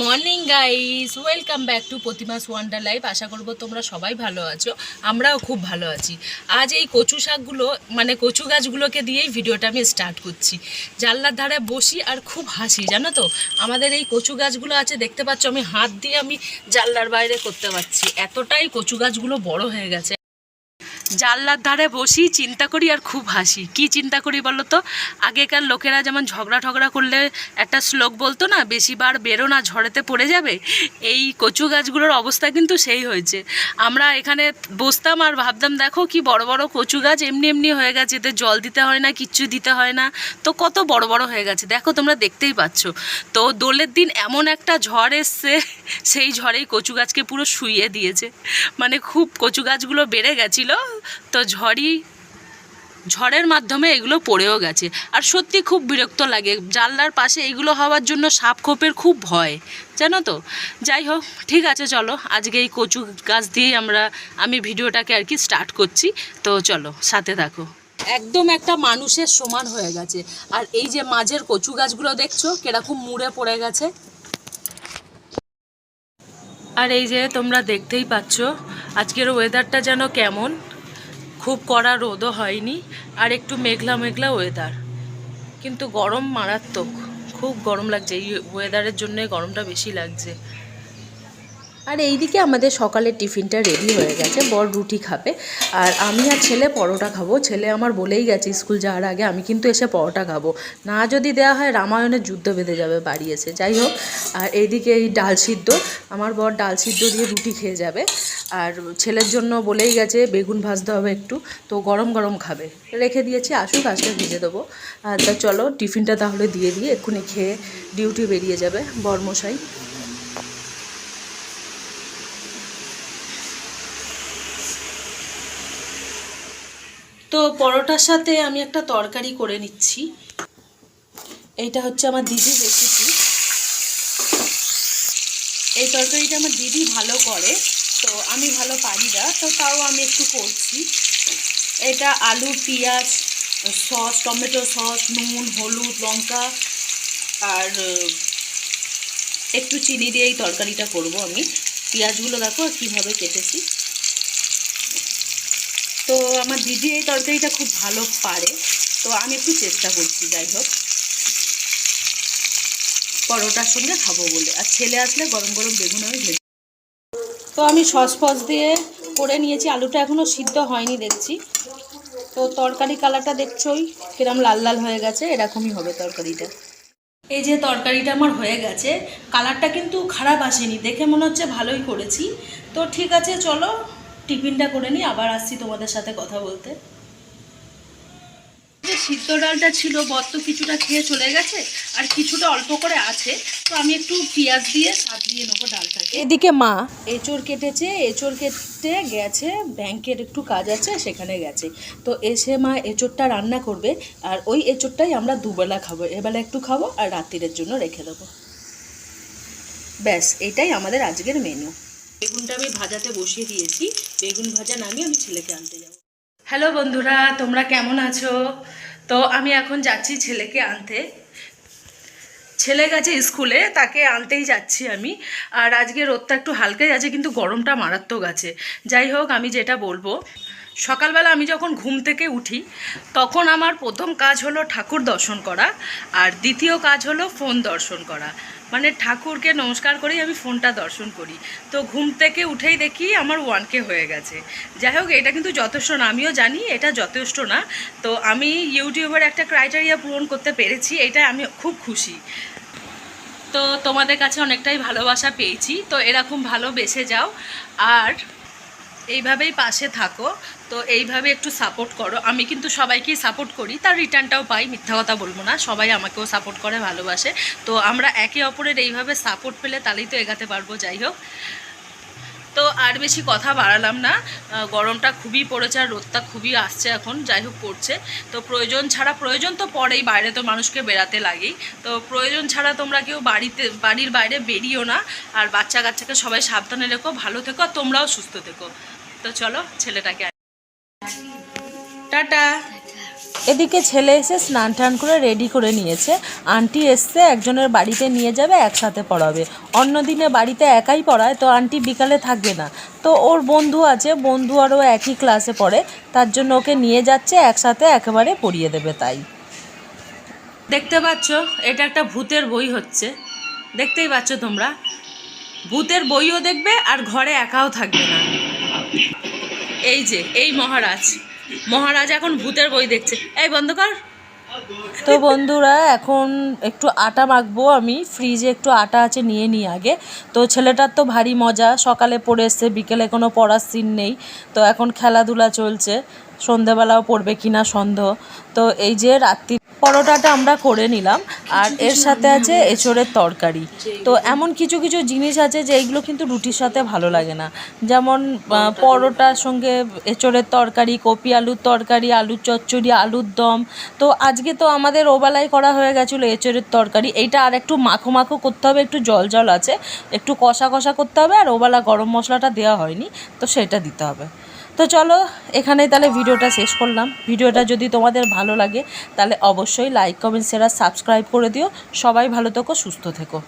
Morning guys welcome back to Pratimas wonder life আশা করব তোমরা সবাই ভালো আছো। আমরাও খুব ভালো আছি। আজ এই কচু শাকগুলো মানে কচু গাছগুলোকে দিয়েই ভিডিওটা আমি স্টার্ট করছি। জানলার ধারে বসি আর খুব হাসি, জানো তো? আমাদের এই কচু গাছগুলো আছে, দেখতে পাচ্ছ আমি হাত দিয়ে আমি জানলার বাইরে করতে পারছি। এতটাই কচু গাছগুলো বড় হয়ে গেছে। জানলার ধারে বসি চিন্তা করি আর খুব হাসি। কি চিন্তা করি বলো তো? আগেকার লোকেরা যেমন ঝগড়া ঠগড়া করলে একটা শ্লোক বলতো না, বেশিবার বেরো না, ঝড়েতে পড়ে যাবে? এই কচু গাছগুলোর অবস্থা কিন্তু সেই হয়েছে। আমরা এখানে বসতাম আর ভাবতাম, দেখো কি বড় বড় কচু গাছ, এমনি এমনি হয়ে গেছে এতে জল দিতে হয় না, কিচ্ছু দিতে হয় না। তো কত বড় বড় হয়ে গেছে। দেখো তোমরা দেখতেই পাচ্ছ। তো দোলের দিন এমন একটা ঝড় এসছে, সেই ঝড়েই কচু গাছকে পুরো শুইয়ে দিয়েছে। মানে খুব কচু গাছগুলো বেড়ে গেছিল তো ঝড়ই, ঝড়ের মাধ্যমে এগুলো পড়েও গেছে। আর সত্যি খুব বিরক্ত লাগে, জানলার পাশে এগুলো হওয়ার জন্য সাপ খোপের খুব ভয়, জানো তো? যাই হোক, ঠিক আছে, চলো, আজকে এই কচু গাছ দিয়েই আমরা, আমি ভিডিওটাকে আর কি স্টার্ট করছি। তো চলো, সাথে থাকো। একদম একটা মানুষের সমান হয়ে গেছে। আর এই যে মাঝের কচু গাছগুলো দেখছ, কীরকম মুড়ে পড়ে গেছে? আর এই যে তোমরা দেখতেই পাচ্ছ, আজকের ওয়েদারটা যেন কেমন। খুব কড়া রোদও হয়নি আর একটু মেঘলা মেঘলা ওয়েদার কিন্তু গরম মারাত্মক। খুব গরম লাগছে। এই ওয়েদারের জন্যে গরমটা বেশি লাগছে। আর এইদিকে আমাদের সকালের টিফিনটা রেডি হয়ে গেছে। বর রুটি খাবে। আর আমি আর ছেলে পরোটা খাব। ছেলে আমার বলেই গেছে, স্কুল যাওয়ার আগে আমি কিন্তু এসে পরোটা খাব। না যদি দেওয়া হয়, রামায়ণের যুদ্ধ বেঁধে যাবে বাড়ি এসে। যাই হোক, আর এইদিকে এই ডাল সিদ্ধ। আমার বর ডাল সিদ্ধ দিয়ে রুটি খেয়ে যাবে। আর ছেলের জন্য বলেই গেছে, বেগুন ভাজতে হবে একটু। তো গরম গরম খাবে। রেখে দিয়েছি, আসুক আসলে ভিজে দেবো। আর তা চলো, টিফিনটা তাহলে দিয়ে দিয়ে এক্ষুনি খেয়ে ডিউটি বেরিয়ে যাবে বরমশাই। তো পরোটার সাথে আমি একটা তরকারি করে নিচ্ছি। এইটা হচ্ছে আমার দিদির রেসিপি এই তরকারিটা আমার দিদি ভালো করে, তো আমি ভালো পারি না, তো তাও আমি একটু করছি। এটা আলু, পেঁয়াজ, সস, টমেটো সস, নুন, হলুদ, লঙ্কা, আর, একটু চিনি দিয়ে এই তরকারিটা করব আমি। পেঁয়াজগুলো দেখো কীভাবে কেটেছি। তো আমার দিদি এই তরকারিটা খুব ভালো পারে, তো আমি একটু চেষ্টা করছি, যাই হোক। পরোটার সঙ্গে খাব বলে। আর ছেলে আসলে গরম গরম বেগুন আমি ভেজে। তো আমি সস ফস দিয়ে করে নিয়েছি। আলুটা এখনও সিদ্ধ হয়নি, দেখছি। তো তরকারি কালারটা দেখছোই, কিরম লাল লাল হয়ে গেছে, এরকমই হবে তরকারিটা। এই যে তরকারিটা আমার হয়ে গেছে, কালারটা কিন্তু খারাপ আসেনি, দেখে মনে হচ্ছে ভালোই করেছি। তো ঠিক আছে, চলো টিফিনটা করে নিই আবার আসছি তোমাদের সাথে কথা বলতে। যে সিদ্ধ ডালটা ছিল বত্ত কিছুটা খেয়ে চলে গেছে আর কিছুটা অল্প করে আছে তো আমি একটু পেঁয়াজ দিয়ে স্বাদ দিয়ে নেব ডালটাকে। এদিকে মা এঁচড় কেটেছে এঁচড় কেটে গেছে ব্যাংকের একটু কাজ আছে সেখানে গেছে। তো এসে মা এঁচড়টা রান্না করবে আর ওই এঁচড়টাই আমরা দুবেলা খাব এবেলা একটু খাব আর রাত্রিরের জন্য রেখে দেবো। ব্যাস এটাই আমাদের আজকের মেনু বেগুনটা আমি ভাজাতে বসিয়ে দিয়েছি। বেগুন ভাজা নামিয়ে আমি ছেলেকে আনতে যাব। হ্যালো বন্ধুরা, তোমরা কেমন আছো? তো আমি এখন যাচ্ছি ছেলেকে আনতে। ছেলে গেছে স্কুলে, তাকে আনতেই যাচ্ছি আমি। আর আজকে রোদটা একটু হালকাই আছে, কিন্তু গরমটা মারাত্মক আছে। যাই হোক, আমি যেটা বলব সকালবেলা আমি যখন ঘুম থেকে উঠি, তখন আমার প্রথম কাজ হলো ঠাকুর দর্শন করা, আর দ্বিতীয় কাজ হলো ফোন দর্শন করা। মানে ঠাকুরকে নমস্কার করেই আমি ফোনটা দর্শন করি। তো ঘুম থেকে উঠেই দেখি আমার ওয়ানকে হয়ে গেছে। যাই হোক, এটা কিন্তু যথেষ্ট না, আমিও জানি এটা যথেষ্ট না। তো আমি ইউটিউবের একটা ক্রাইটেরিয়া পূরণ করতে পেরেছি, এটা আমি খুব খুশি। তো তোমাদের কাছে অনেকটাই ভালোবাসা পেয়েছি, তো এরকম ভালোবেসে যাও। আর এইভাবেই পাশে থাকো। তো এইভাবে একটু সাপোর্ট করো। আমি কিন্তু সবাইকেই সাপোর্ট করি, তার রিটার্নটাও পাই, মিথ্যা কথা বলব না, সবাই আমাকেও সাপোর্ট করে, ভালোবাসে। তো আমরা একে অপরের এইভাবে সাপোর্ট পেলে তাহলেই তো এগাতে পারব, যাই হোক। তো আর বেশি কথা বাড়ালাম না গরমটা খুবই পড়েছে আর রোদটা খুবই আসছে এখন, যাই হোক পড়ছে। তো প্রয়োজন ছাড়া, প্রয়োজন তো পরেই বাইরে তো মানুষকে বেরাতে লাগেই। তো প্রয়োজন ছাড়া তোমরা কেউ বাড়িতে, বাড়ির বাইরে বেরিও না। আর বাচ্চা কাচ্চাকে সবাই সাবধানে রেখো, ভালো থেকো, আর তোমরাও সুস্থ থেকো। তো চলো ছেলেটাকে টাটা। এদিকে ছেলে এসে স্নান টান করে রেডি করে নিয়েছে। আন্টি এসছে একজনের বাড়িতে নিয়ে যাবে একসাথে পড়াবে। অন্য দিনে বাড়িতে একাই পড়ায় তো আন্টি বিকালে থাকবে না। তো ওর বন্ধু আছে বন্ধু আরও একই ক্লাসে পড়ে। তার জন্য ওকে নিয়ে যাচ্ছে একসাথে একেবারে পড়িয়ে দেবে তাই। দেখতে পাচ্ছ এটা একটা ভূতের বই হচ্ছে। দেখতেই পাচ্ছ তোমরা। ভূতের বইও দেখবে আর ঘরে একাও থাকবে না। এই যে, এই মহারাজ। মহারাজ এখন ভূতের বই দেখছে। এই বন্ধ কর। তো বন্ধুরা, এখন একটু আটা মাখবো আমি। ফ্রিজে একটু আটা আছে, নিয়ে নিই আগে। তো ছেলেটার তো ভারী মজা। সকালে পড়ে এসছে, বিকেলে কোনো পড়ার সিন নেই। তো এখন খেলাধুলা চলছে। সন্ধেবেলাও পড়বে কিনা সন্দেহ। তো এই যে রাত্রি পরোটাটা আমরা করে নিলাম। আর এর সাথে আছে এঁচড়ের তরকারি। তো এমন কিছু কিছু জিনিস আছে যে এইগুলো কিন্তু রুটির সাথে ভালো লাগে না। যেমন পরোটার সঙ্গে এঁচড়ের তরকারি, কপি আলুর তরকারি, আলুর চচ্চড়ি, আলুর দম। তো আজকে তো আমাদের ওবেলায় করা হয়ে গেছিল এঁচড়ের তরকারি। এইটা আর একটু মাখো মাখো করতে হবে, একটু জল জল আছে। একটু কষা কষা করতে হবে আর ওবেলা গরম মশলাটা দেওয়া হয়নি, তো সেটা দিতে হবে। তো চলো, এখানেই তাহলে ভিডিওটা শেষ করলাম। ভিডিওটা যদি তোমাদের ভালো লাগে, তাহলে অবশ্যই লাইক কমেন্ট শেয়ার সাবস্ক্রাইব করে দিও। সবাই ভালো থেকো, সুস্থ থেকো।